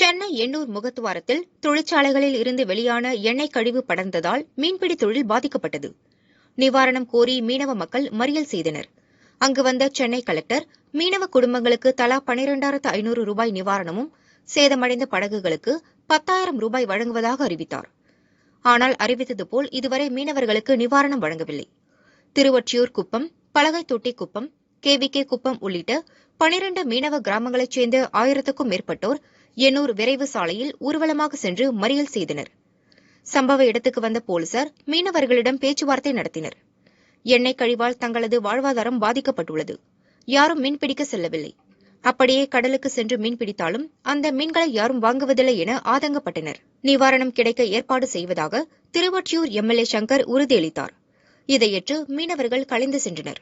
சென்னை எண்ணூர் முகத்துவாரத்தில் தொழிற்சாலைகளில் இருந்து வெளியான எண்ணெய் கழிவு படர்ந்ததால் மீன்பிடி தொழில் பாதிக்கப்பட்டது. நிவாரணம் கோரி மீனவ மக்கள் மறியல் செய்தனர். அங்கு வந்த சென்னை கலெக்டர் மீனவ குடும்பங்களுக்கு தலா பனிரெண்டாயிரத்து ஐநூறு ரூபாய் நிவாரணமும் சேதமடைந்த படகுகளுக்கு பத்தாயிரம் ரூபாய் வழங்குவதாக அறிவித்தார். ஆனால் அறிவித்தது போல் இதுவரை மீனவர்களுக்கு நிவாரணம் வழங்கவில்லை. திருவொற்றியூர் குப்பம் பலகைத்தொட்டி குப்பம் கேவிகே குப்பம் உள்ளிட்ட பனிரண்டு மீனவ கிராமங்களைச் சேர்ந்த ஆயிரத்துக்கும் மேற்பட்டோர் எண்ணூர் விரைவு சாலையில் ஊர்வலமாக சென்று மறியல் செய்தனர். சம்பவ இடத்துக்கு வந்த போலீசார் மீனவர்களிடம் பேச்சுவார்த்தை நடத்தினர். எண்ணெய் கழிவால் தங்களது வாழ்வாதாரம் பாதிக்கப்பட்டுள்ளது. யாரும் மீன்பிடிக்க செல்லவில்லை. அப்படியே கடலுக்கு சென்று மீன்பிடித்தாலும் அந்த மீன்களை யாரும் வாங்குவதில்லை என ஆதங்கப்பட்டனர். நிவாரணம் கிடைக்க ஏற்பாடு செய்வதாக திருவொற்றியூர் எம்எல்ஏ சங்கர் உறுதியளித்தார். இதையேற்று மீனவர்கள் கலைந்து சென்றனர்.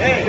Ei,